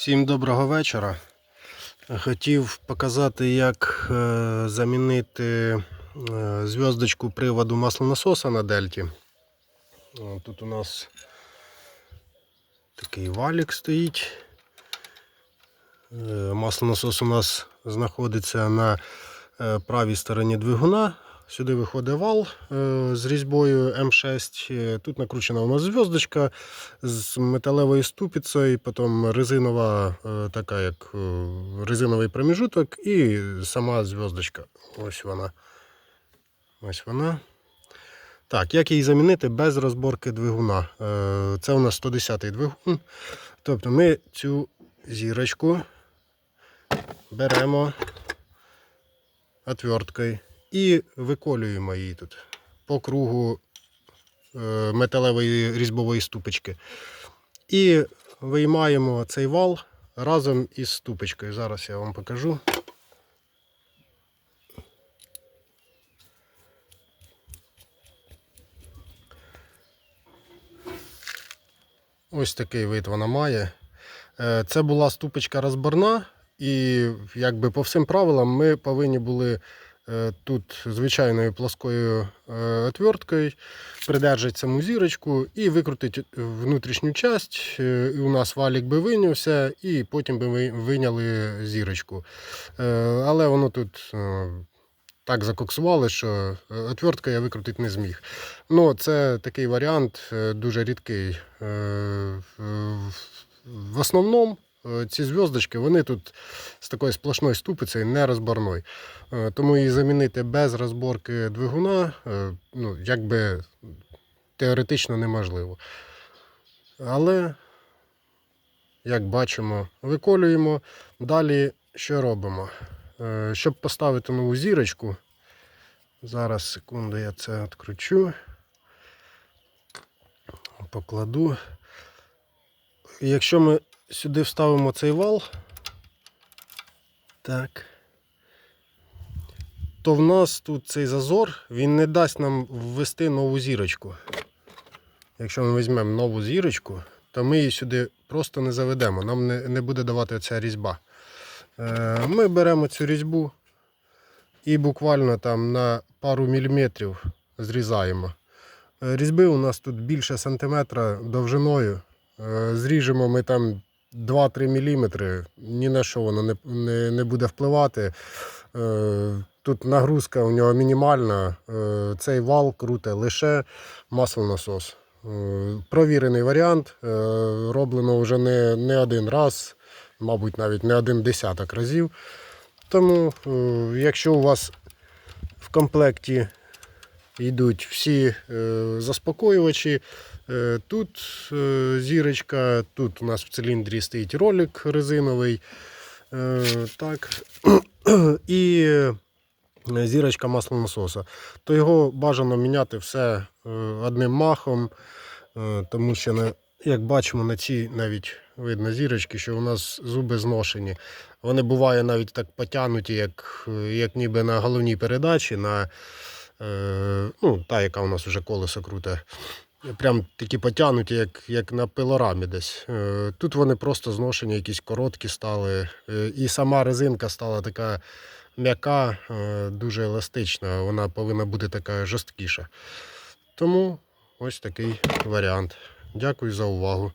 Всім доброго вечора. Хотів показати, як е, замінити е, зв'язочку приводу маслонасоса на дельті. Тут у нас такий валік стоїть. Е, Маслонасос у нас знаходиться на правій стороні двигуна. Сюди виходить вал е, з різьбою М6. Е, Тут накручена у нас зв'язочка з металевою ступицею, потім резинова, е, така як е, резиновий проміжуток і сама зв'язочка. Ось вона. Ось вона. Так, як її замінити без розборки двигуна? Це у нас 110-й двигун. Тобто ми цю зірочку беремо отверткою і виколюємо її тут по кругу е, металевої різьбової ступочки. І виймаємо цей вал разом із ступочкою. Зараз я вам покажу. Ось такий вид вона має. Е, Це була ступочка розборна, і якби по всім правилам ми повинні були тут звичайною плоскою е, отверткою придержати саму зірочку і викрутити внутрішню часть. Е, І у нас валік би вийнявся, і потім би ви вийняли зірочку. Е, Але воно тут е, так закоксували, що е, отвертка я викрутити не зміг. Ну, це такий варіант е, дуже рідкий. Е, в- основному е, ці зв'язочки вони тут з такою сплошною ступицею не розборною. Е, Тому її замінити без розборки двигуна, е, ну, якби теоретично неможливо. Але, як бачимо, виколюємо. Далі що робимо? Е, Щоб поставити нову зірочку, зараз секунду я це відкручу, покладу. Якщо ми сюди вставимо цей вал, так, то в нас тут цей зазор, він не дасть нам ввести нову зірочку. Якщо ми візьмемо нову зірочку, то ми її сюди просто не заведемо, нам не, не буде давати ця різьба. Е, Ми беремо цю різьбу і буквально там на пару міліметрів зрізаємо. Е, Різьби у нас тут більше сантиметра довжиною. Е, Зріжемо ми там 2-3 мм, ні на що воно не, не, не буде впливати. Е, Тут нагрузка у нього мінімальна. Е, Цей вал круте лише маслонасос. Е, Провірений варіант. Роблено вже не, не один раз, мабуть, навіть не один десяток разів. Тому, якщо у вас в комплекті йдуть всі заспокоювачі, тут е, зірочка, тут у нас в циліндрі стоїть ролик резиновий. е, Так. І е, зірочка маслонасоса, то його бажано міняти все е, одним махом, е, тому що, як бачимо, на цій навіть видно зірочки, що у нас зуби зношені. Вони буває навіть так потягнуті, як, е, як ніби на головній передачі, на е, ну, та, яка у нас вже колесо круте. Прям такі потягнуті, як, як на пилорамі десь. Е, Тут вони просто зношені, якісь короткі стали. Е, І сама резинка стала така м'яка, е, дуже еластична. Вона повинна бути така жорсткіша. Тому ось такий варіант. Дякую за увагу.